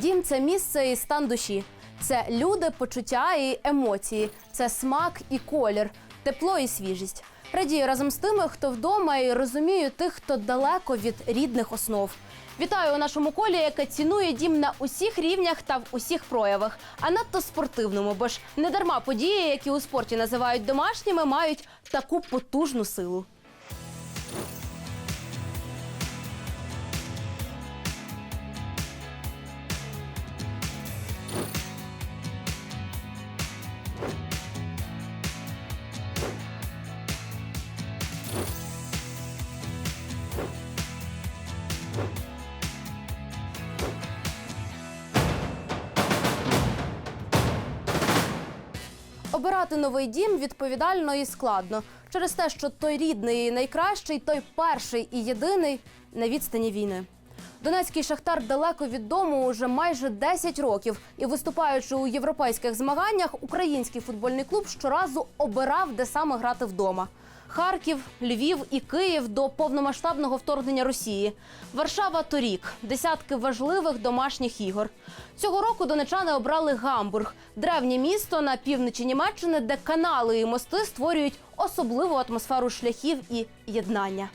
Дім це місце і стан душі. Це люди, почуття і емоції. Це смак і колір, тепло і свіжість. Радію разом з тими, хто вдома, і розумію тих, хто далеко від рідних основ. Вітаю у нашому колі, яке цінує дім на усіх рівнях та в усіх проявах, а надто спортивному, бо ж не дарма події, які у спорті називають домашніми, мають таку потужну силу. Обирати новий дім відповідально і складно через те, що той рідний і найкращий, той перший і єдиний на відстані війни. Донецький шахтар далеко від дому уже майже 10 років. І виступаючи у європейських змаганнях, український футбольний клуб щоразу обирав, де саме грати вдома. Харків, Львів і Київ до повномасштабного вторгнення Росії. Варшава торік. Десятки важливих домашніх ігор. Цього року донечани обрали Гамбург, древнє місто на півночі Німеччини, де канали і мости створюють особливу атмосферу шляхів і єднання.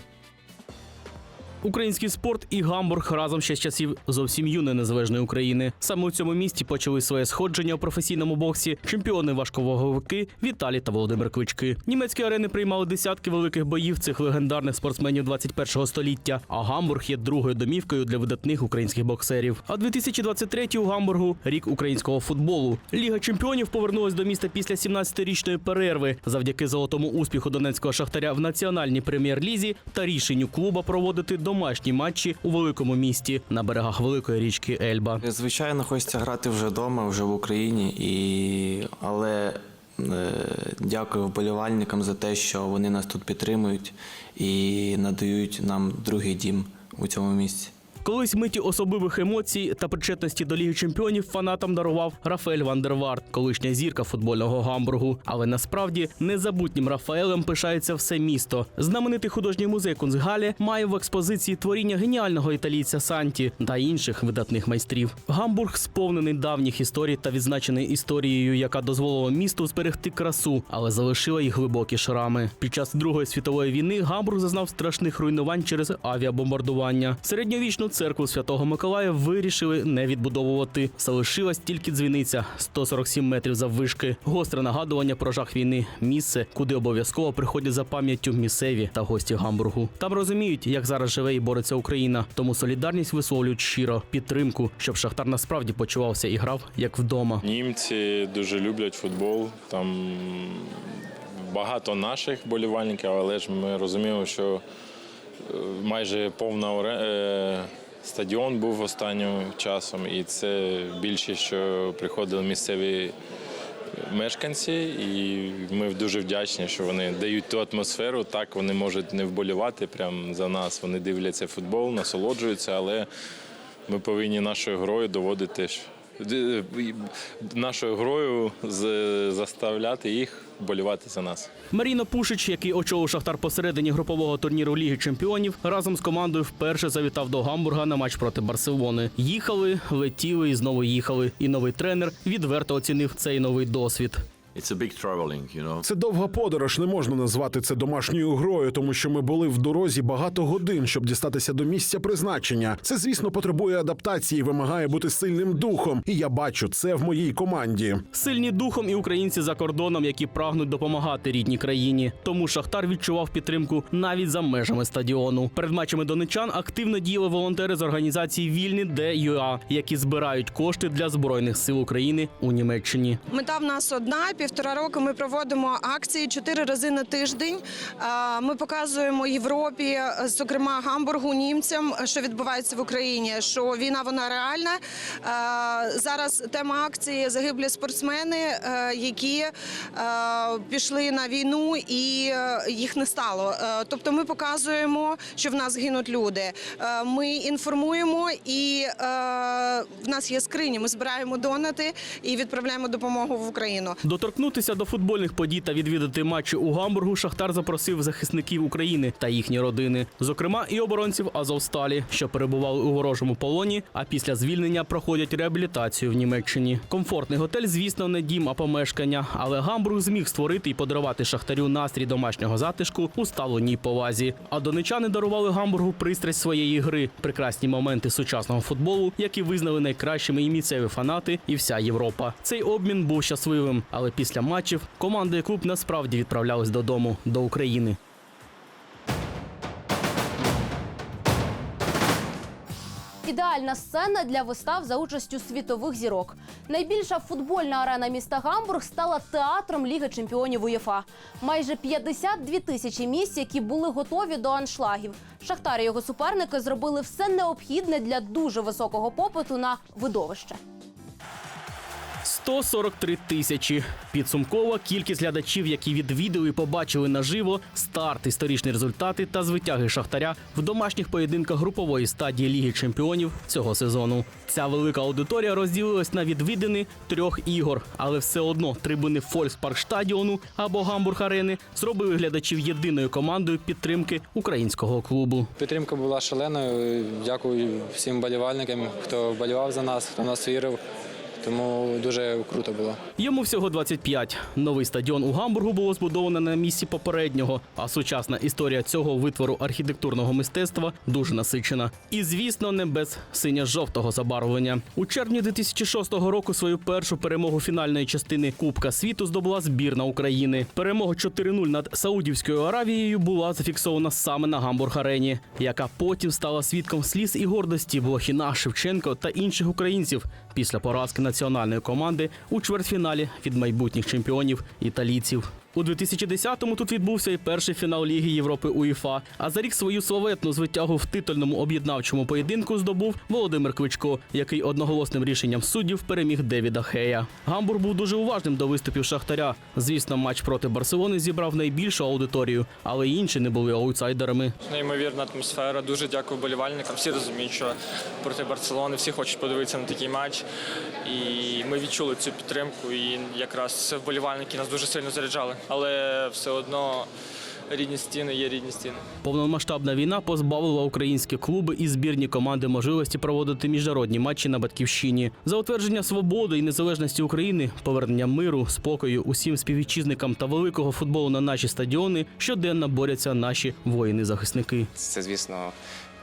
Український спорт і Гамбург разом ще з часів зовсім юної незалежної України. Саме у цьому місті почали своє сходження у професійному боксі чемпіони важковаговики Віталій та Володимир Клички. Німецькі арени приймали десятки великих боїв цих легендарних спортсменів 21-го століття. А Гамбург є другою домівкою для видатних українських боксерів. А 2023 у Гамбургу рік українського футболу. Ліга чемпіонів повернулась до міста після 17-річної перерви завдяки золотому успіху донецького шахтаря в національній прем'єр-лізі та рішенню клуба проводити домашні матчі у великому місті на берегах великої річки Ельба. Звичайно, хочеться грати вже вдома, вже в Україні, і... але е, дякую вболівальникам за те, що вони нас тут підтримують і надають нам другий дім у цьому місці. Колись миті особливих емоцій та причетності до Ліги Чемпіонів фанатам дарував Рафаель Вандерварт, колишня зірка футбольного гамбургу. Але насправді незабутнім Рафаелем пишається все місто. Знаменитий художній музей Кунцгалі має в експозиції творіння геніального італійця Санті та інших видатних майстрів. Гамбург сповнений давніх історій та відзначений історією, яка дозволила місту зберегти красу, але залишила й глибокі шрами. Під час Другої світової війни Гамбург зазнав страшних руйнувань через авіабомбардування. Середньовічну церкву Святого Миколая вирішили не відбудовувати. Залишилась тільки дзвіниця 147 метрів заввишки. Гостре нагадування про жах війни. Місце, куди обов'язково приходять за пам'яттю місцеві та гості Гамбургу. Там розуміють, як зараз живе і бореться Україна. Тому солідарність висловлюють щиро, підтримку, щоб Шахтар насправді почувався і грав як вдома. Німці дуже люблять футбол. Там багато наших болівальників, але ж ми розуміємо, що е, майже повна е, стадіон був останнім часом, і це більше, що приходили місцеві мешканці, і ми дуже вдячні, що вони дають ту атмосферу. Так вони можуть не вболівати прямо за нас. Вони дивляться футбол, насолоджуються, але ми повинні нашою грою доводити нашою грою заставляти їх болівати за нас. Маріно Пушич, який очолив Шахтар посередині групового турніру Ліги Чемпіонів, разом з командою вперше завітав до Гамбурга на матч проти Барселони. Їхали, летіли і знову їхали. І новий тренер відверто оцінив цей новий досвід. It's a big traveling, you know. Це довга подорож. Не можна назвати це домашньою грою, тому що ми були в дорозі багато годин, щоб дістатися до місця призначення. Це, звісно, потребує адаптації, вимагає бути сильним духом. І я бачу це в моїй команді. Сильні духом і українці за кордоном, які прагнуть допомагати рідній країні. Тому Шахтар відчував підтримку навіть за межами стадіону. Перед матчами донечан активно діяли волонтери з організації Вільні ДЮА, які збирають кошти для збройних сил України у Німеччині. Мета в нас одна. Півтора року ми проводимо акції чотири рази на тиждень. Ми показуємо Європі, е, зокрема Гамбургу, німцям, що відбувається в Україні. Що війна вона реальна. Зараз тема акції загиблі спортсмени, е, які е, пішли на війну і їх не стало. Тобто, ми показуємо, що в нас гинуть люди. Ми інформуємо і в нас є скрині. Ми збираємо донати і відправляємо допомогу в Україну. Доторкнутися до футбольних подій та відвідати матчі у Гамбургу Шахтар запросив захисників України та їхні родини, зокрема і оборонців Азовсталі, що перебували у ворожому полоні, а після звільнення проходять реабілітацію в Німеччині. Комфортний готель, звісно, не дім, а помешкання, але Гамбург зміг створити і подарувати шахтарю настрій домашнього затишку у сталоній повазі. А донечани дарували Гамбургу пристрасть своєї гри, прекрасні моменти сучасного футболу, які визнали найкращими і місцеві фанати, і вся Європа. Цей обмін був щасливим, але після матчів команда і клуб насправді відправлялись додому до України. Ідеальна сцена для вистав за участю світових зірок. Найбільша футбольна арена міста Гамбург стала театром Ліги чемпіонів УЄФА. Майже 52 тисячі місць, які були готові до аншлагів. Шахтар і його суперники зробили все необхідне для дуже високого попиту на видовище. 143 тисячі. Підсумкова кількість глядачів, які відвідали і побачили наживо старт, історичні результати та звитяги Шахтаря в домашніх поєдинках групової стадії Ліги Чемпіонів цього сезону. Ця велика аудиторія розділилась на відвідини трьох ігор, але все одно трибуни Фолькспаркштадіону або Гамбург Арени зробили глядачів єдиною командою підтримки українського клубу. Підтримка була шаленою. Дякую всім болівальникам, хто вболівав за нас, хто нас вірив. Тому дуже круто було. Йому всього 25. Новий стадіон у Гамбургу було збудовано на місці попереднього, а сучасна історія цього витвору архітектурного мистецтва дуже насичена. І, звісно, не без синьо-жовтого забарвлення. У червні 2006 року свою першу перемогу фінальної частини Кубка світу здобула збірна України. Перемога 4-0 над Саудівською Аравією була зафіксована саме на Гамбург-арені, яка потім стала свідком сліз і гордості Блохіна, Шевченко та інших українців після поразки національної команди у чвертьфіналі від майбутніх чемпіонів італійців. У 2010-му тут відбувся і перший фінал Ліги Європи УЄФА. А за рік свою славетну звитягу в титульному об'єднавчому поєдинку здобув Володимир Кличко, який одноголосним рішенням суддів переміг Девіда Хея. Гамбург був дуже уважним до виступів Шахтаря. Звісно, матч проти Барселони зібрав найбільшу аудиторію, але інші не були аутсайдерами. Неймовірна атмосфера. Дуже дякую болівальникам. Всі розуміють, що проти Барселони всі хочуть подивитися на такий матч. І ми відчули цю підтримку. І якраз вболівальники нас дуже сильно заряджали. Але все одно рідні стіни є рідні стіни. Повномасштабна війна позбавила українські клуби і збірні команди можливості проводити міжнародні матчі на батьківщині за утвердження свободи і незалежності України, повернення миру, спокою усім співвітчизникам та великого футболу на наші стадіони щоденно борються наші воїни-захисники. Це, звісно,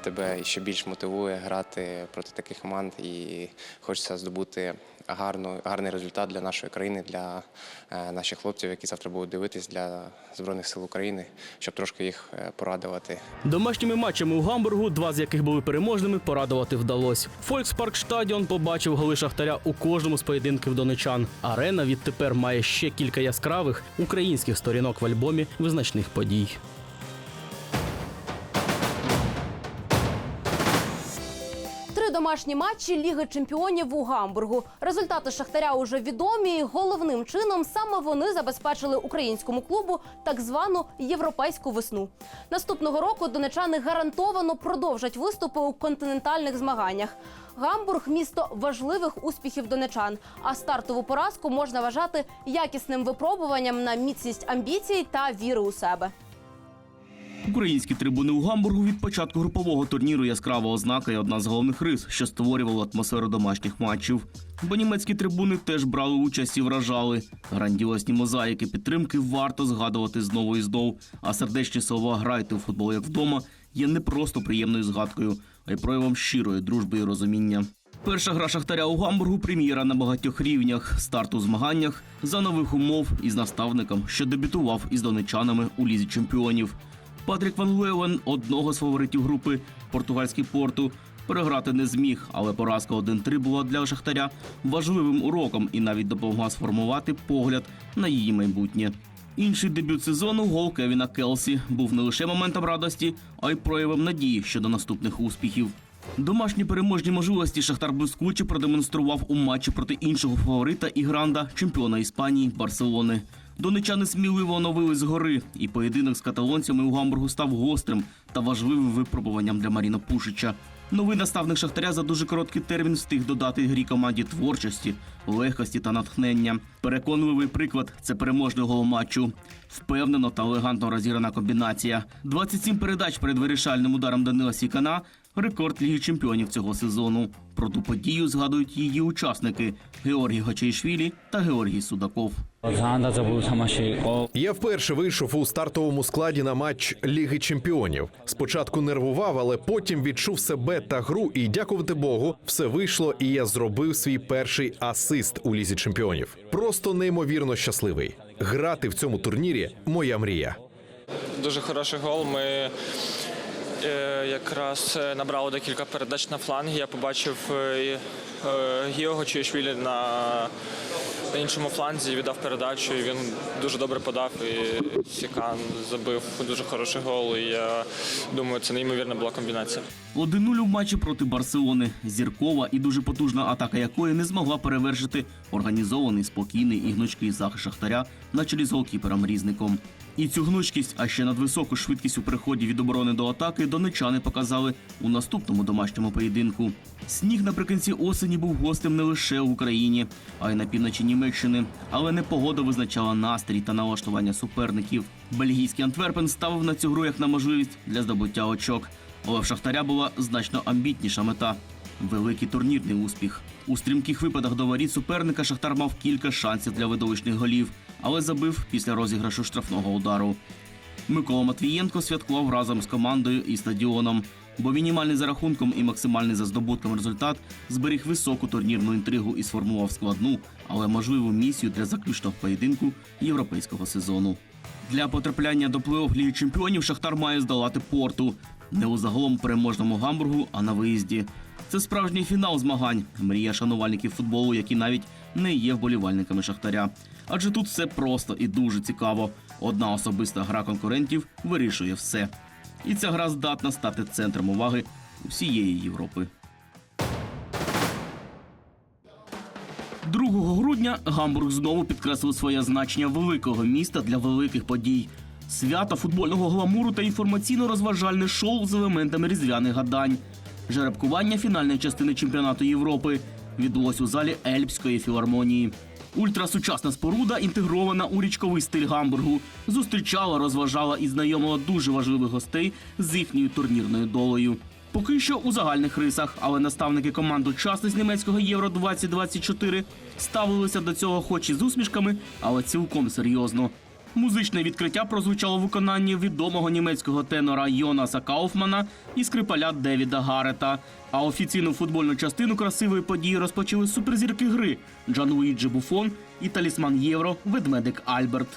тебе ще більш мотивує грати проти таких команд і хочеться здобути гарну, гарний результат для нашої країни, для е, наших хлопців, які завтра будуть дивитись для Збройних сил України, щоб трошки їх е, порадувати. Домашніми матчами у Гамбургу, два з яких були переможними, порадувати вдалося. Фолькспаркштадіон побачив голи Шахтаря у кожному з поєдинків донечан. Арена відтепер має ще кілька яскравих українських сторінок в альбомі визначних подій. Домашні матчі Ліги чемпіонів у Гамбургу. Результати Шахтаря уже відомі. Головним чином саме вони забезпечили українському клубу так звану європейську весну. Наступного року донечани гарантовано продовжать виступи у континентальних змаганнях. Гамбург місто важливих успіхів донечан. А стартову поразку можна вважати якісним випробуванням на міцність амбіцій та віри у себе. Українські трибуни у Гамбургу від початку групового турніру яскрава ознака і одна з головних рис, що створювала атмосферу домашніх матчів. Бо німецькі трибуни теж брали участь і вражали. Грандіозні мозаїки підтримки варто згадувати знову і знов. А сердечні слова грайте у футбол як вдома є не просто приємною згадкою, а й проявом щирої дружби і розуміння. Перша гра Шахтаря у Гамбургу прем'єра на багатьох рівнях. Старт у змаганнях за нових умов із наставником, що дебютував із донечанами у лізі чемпіонів. Патрік Ван Леуен, одного з фаворитів групи португальський порту, переграти не зміг, але поразка 1-3 була для Шахтаря важливим уроком і навіть допомогла сформувати погляд на її майбутнє. Інший дебют сезону гол Кевіна Келсі був не лише моментом радості, а й проявом надії щодо наступних успіхів. Домашні переможні можливості Шахтар блискуче продемонстрував у матчі проти іншого фаворита і гранда чемпіона Іспанії Барселони. Донечани сміливо оновили з гори, і поєдинок з каталонцями у Гамбургу став гострим та важливим випробуванням для Маріна Пушича. Новий наставник Шахтаря за дуже короткий термін встиг додати грі команді творчості, легкості та натхнення. Переконливий приклад це переможний гол матчу. Впевнено та елегантно розіграна комбінація. 27 передач перед вирішальним ударом Данила Сікана рекорд Ліги Чемпіонів цього сезону. Про ту подію згадують її учасники Георгій Гочейшвілі та Георгій Судаков. Я вперше вийшов у стартовому складі на матч Ліги Чемпіонів. Спочатку нервував, але потім відчув себе та гру, і дякувати Богу, все вийшло, і я зробив свій перший асист у лізі чемпіонів. Просто неймовірно щасливий. Грати в цьому турнірі моя мрія. Дуже хороший гол. Ми е, якраз е, набрали декілька передач на фланг. Я побачив е, Гіого Чуєшвілі на, іншому фланзі, віддав передачу, і він дуже добре подав. І Сікан забив дуже хороший гол. І я думаю, це неймовірна була комбінація. 1-0 у матчі проти Барселони. Зіркова і дуже потужна атака якої не змогла перевершити організований, спокійний і гнучкий захист Шахтаря на чолі з голкіпером Різником. І цю гнучкість, а ще надвисоку швидкість у переході від оборони до атаки донечани показали у наступному домашньому поєдинку. Сніг наприкінці осені був гостем не лише в Україні, а й на півночі Німеччини. Але не погода визначала настрій та налаштування суперників. Бельгійський Антверпен ставив на цю гру як на можливість для здобуття очок. Але в Шахтаря була значно амбітніша мета великий турнірний успіх. У стрімких випадах до воріт суперника Шахтар мав кілька шансів для видовищних голів, але забив після розіграшу штрафного удару. Микола Матвієнко святкував разом з командою і стадіоном, бо мінімальний за рахунком і максимальний за здобутком результат зберіг високу турнірну інтригу і сформував складну, але можливу місію для заключного поєдинку європейського сезону. Для потрапляння до плей-офф Ліги Чемпіонів Шахтар має здолати порту не у загалом переможному гамбургу, а на виїзді. Це справжній фінал змагань, мрія шанувальників футболу, які навіть не є вболівальниками Шахтаря. Адже тут все просто і дуже цікаво. Одна особиста гра конкурентів вирішує все. І ця гра здатна стати центром уваги всієї Європи. 2 грудня Гамбург знову підкреслив своє значення великого міста для великих подій. Свято футбольного гламуру та інформаційно-розважальне шоу з елементами різдвяних гадань. Жеребкування фінальної частини чемпіонату Європи відбулось у залі Ельбської філармонії. Ультрасучасна споруда, інтегрована у річковий стиль Гамбургу, зустрічала, розважала і знайомила дуже важливих гостей з їхньою турнірною долею. Поки що у загальних рисах, але наставники команд учасниць німецького Євро 2024 ставилися до цього, хоч і з усмішками, але цілком серйозно. Музичне відкриття прозвучало в виконанні відомого німецького тенора Йонаса Кауфмана і скрипаля Девіда Гарета. А офіційну футбольну частину красивої події розпочали суперзірки гри Джан Луїджі Буфон і талісман Євро Ведмедик Альберт.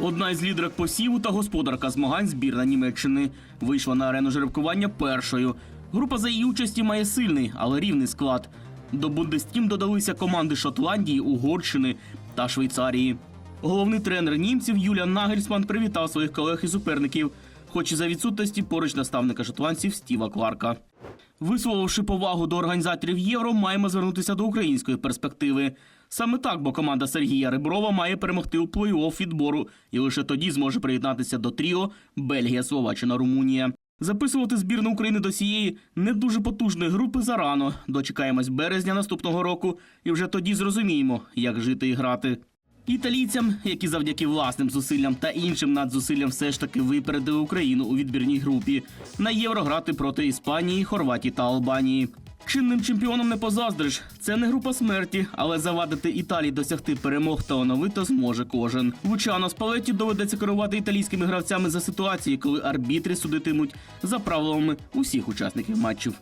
Одна із лідерок посіву та господарка змагань збірна Німеччини вийшла на арену жеребкування першою. Група за її участі має сильний, але рівний склад. До Бундестім додалися команди Шотландії, Угорщини та Швейцарії. Головний тренер німців Юліан Нагельсман привітав своїх колег і суперників, хоч і за відсутності поруч наставника шотландців Стіва Кларка. Висловивши повагу до організаторів євро, маємо звернутися до української перспективи. Саме так, бо команда Сергія Риброва має перемогти у плей-офф відбору і лише тоді зможе приєднатися до тріо Бельгія, Словаччина, Румунія. Записувати збірну України до цієї не дуже потужної групи зарано. Дочекаємось березня наступного року, і вже тоді зрозуміємо, як жити і грати. Італійцям, які завдяки власним зусиллям та іншим надзусиллям все ж таки випередили Україну у відбірній групі, на євро грати проти Іспанії, Хорватії та Албанії. Чинним чемпіоном не позаздриш. Це не група смерті, але завадити Італії досягти перемог талановито зможе кожен. Лучано Спалетті доведеться керувати італійськими гравцями за ситуації, коли арбітри судитимуть за правилами усіх учасників матчів.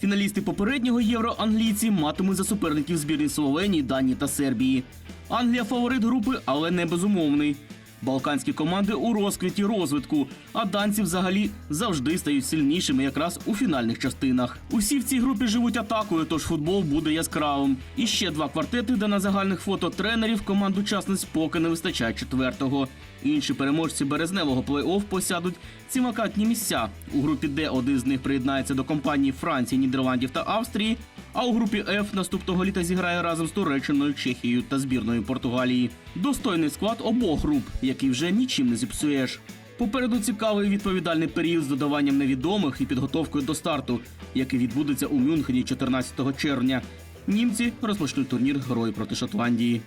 Фіналісти попереднього євро англійці матимуть за суперників збірні Словенії, Данії та Сербії. Англія фаворит групи, але не безумовний. Балканські команди у розквіті розвитку, а данці взагалі завжди стають сильнішими якраз у фінальних частинах. Усі в цій групі живуть атакою, тож футбол буде яскравим. І ще два квартети, де на загальних фото тренерів команд учасниць поки не вистачає четвертого. Інші переможці березневого плей-офф посядуть ці вакантні місця. У групі Д один з них приєднається до компанії Франції, Нідерландів та Австрії. А у групі F наступного літа зіграє разом з Туреччиною, Чехією та збірною Португалії. Достойний склад обох груп, який вже нічим не зіпсуєш. Попереду цікавий відповідальний період з додаванням невідомих і підготовкою до старту, який відбудеться у Мюнхені 14 червня. Німці розпочнуть турнір Герої проти Шотландії.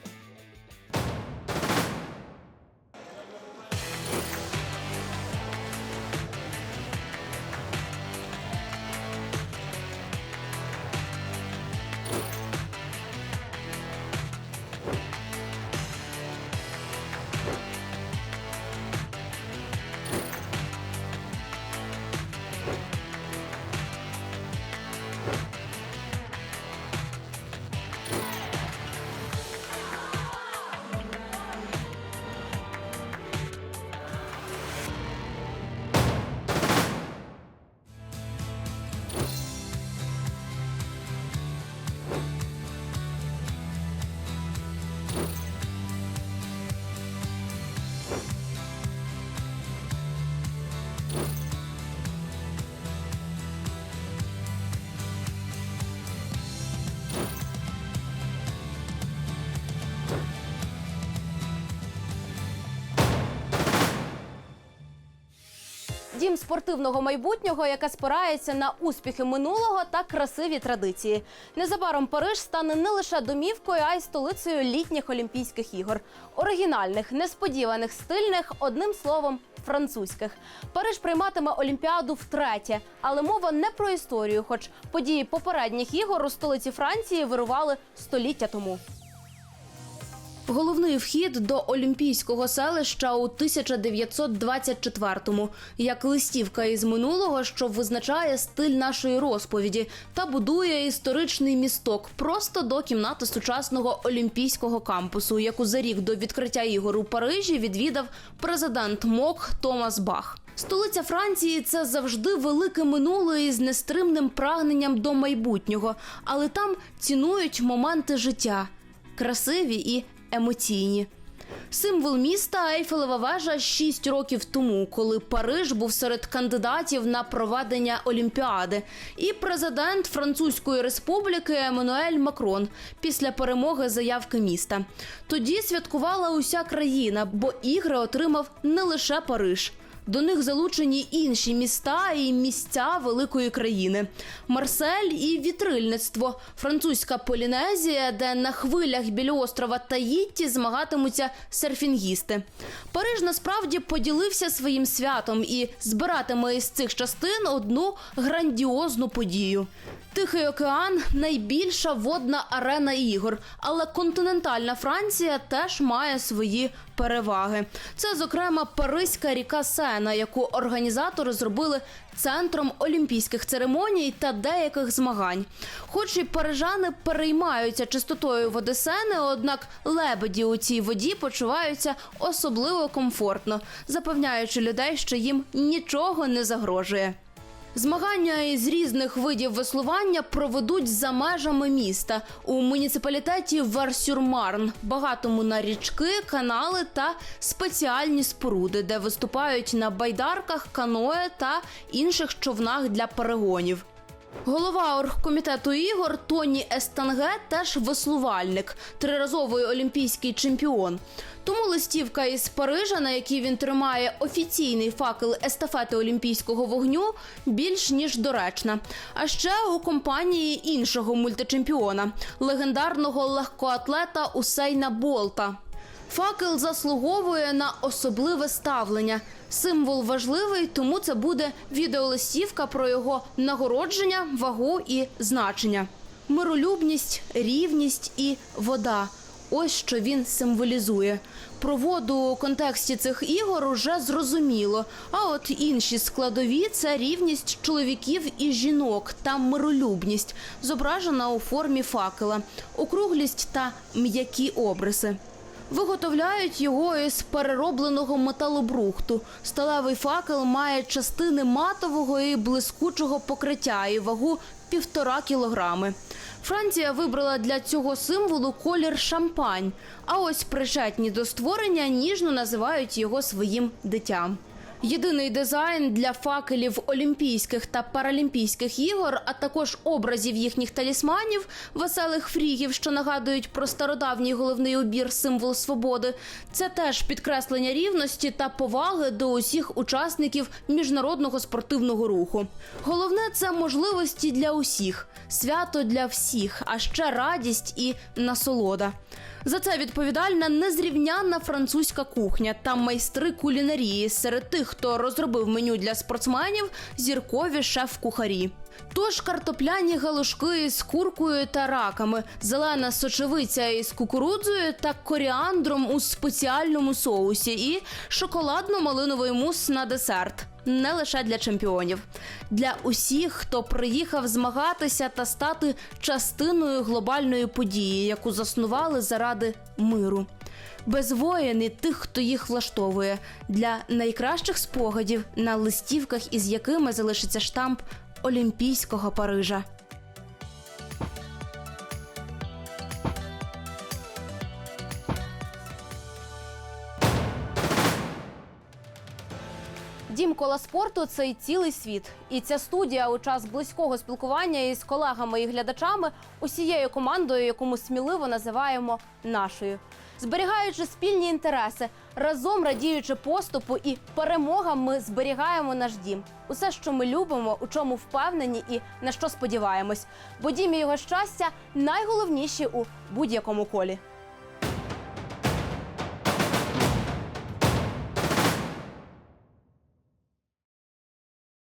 Дім спортивного майбутнього, яке спирається на успіхи минулого та красиві традиції. Незабаром Париж стане не лише домівкою, а й столицею літніх Олімпійських ігор. Оригінальних, несподіваних, стильних, одним словом, французьких. Париж прийматиме Олімпіаду втретє, але мова не про історію, хоч події попередніх ігор у столиці Франції вирували століття тому. Головний вхід до Олімпійського селища у 1924-му, як листівка із минулого, що визначає стиль нашої розповіді та будує історичний місток просто до кімнати сучасного олімпійського кампусу, яку за рік до відкриття ігор у Парижі відвідав президент МОК Томас Бах. Столиця Франції це завжди велике минуле із нестримним прагненням до майбутнього, але там цінують моменти життя, красиві і емоційні. Символ міста Ейфелева вежа 6 років тому, коли Париж був серед кандидатів на проведення Олімпіади, і президент Французької республіки Еммануель Макрон після перемоги заявки міста. Тоді святкувала уся країна, бо ігри отримав не лише Париж. До них залучені інші міста і місця великої країни: Марсель і вітрильництво, французька Полінезія, де на хвилях біля острова Таїтті змагатимуться серфінгісти. Париж насправді поділився своїм святом і збиратиме із цих частин одну грандіозну подію. Тихий океан найбільша водна арена ігор, але континентальна Франція теж має свої переваги. Це, зокрема, Паризька ріка Сена, яку організатори зробили центром олімпійських церемоній та деяких змагань. Хоч і парижани переймаються чистотою води Сени, однак лебеді у цій воді почуваються особливо комфортно, запевняючи людей, що їм нічого не загрожує. Змагання із різних видів веслування проведуть за межами міста у муніципалітеті Варсюрмарн, багатому на річки, канали та спеціальні споруди, де виступають на байдарках, каное та інших човнах для перегонів. Голова оргкомітету ігор Тоні Естанге теж веслувальник, триразовий олімпійський чемпіон. Тому листівка із Парижа, на якій він тримає офіційний факел естафети олімпійського вогню, більш ніж доречна. А ще у компанії іншого мультичемпіона легендарного легкоатлета Усейна Болта. Факел заслуговує на особливе ставлення. Символ важливий, тому це буде відеолистівка про його нагородження, вагу і значення. Миролюбність, рівність і вода. Ось що він символізує. Про воду у контексті цих ігор уже зрозуміло. А от інші складові це рівність чоловіків і жінок та миролюбність, зображена у формі факела, округлість та м'які обриси. Виготовляють його із переробленого металобрухту. Сталевий факел має частини матового і блискучого покриття і вагу півтора кілограми. Франція вибрала для цього символу колір шампань. А ось причетні до створення ніжно називають його своїм дитям. Єдиний дизайн для факелів Олімпійських та Паралімпійських ігор, а також образів їхніх талісманів, веселих фрігів, що нагадують про стародавній головний убір символ свободи. Це теж підкреслення рівності та поваги до усіх учасників міжнародного спортивного руху. Головне це можливості для усіх, свято для всіх, а ще радість і насолода. За це відповідальна незрівнянна французька кухня та майстри кулінарії. Серед тих, хто розробив меню для спортсменів, зіркові шеф-кухарі. Тож картопляні галушки з куркою та раками, зелена сочевиця із кукурудзою та коріандром у спеціальному соусі і шоколадно-малиновий мус на десерт. Не лише для чемпіонів, для усіх, хто приїхав змагатися та стати частиною глобальної події, яку заснували заради миру. Без воїн і тих, хто їх влаштовує, для найкращих спогадів на листівках, із якими залишиться штамп Олімпійського Парижа. Дім кола спорту це й цілий світ. І ця студія у час близького спілкування із колегами і глядачами, усією командою, яку ми сміливо називаємо нашою. Зберігаючи спільні інтереси, разом радіючи поступу і перемогам, ми зберігаємо наш дім. Усе, що ми любимо, у чому впевнені і на що сподіваємось. Бо дім і його щастя найголовніші у будь-якому колі.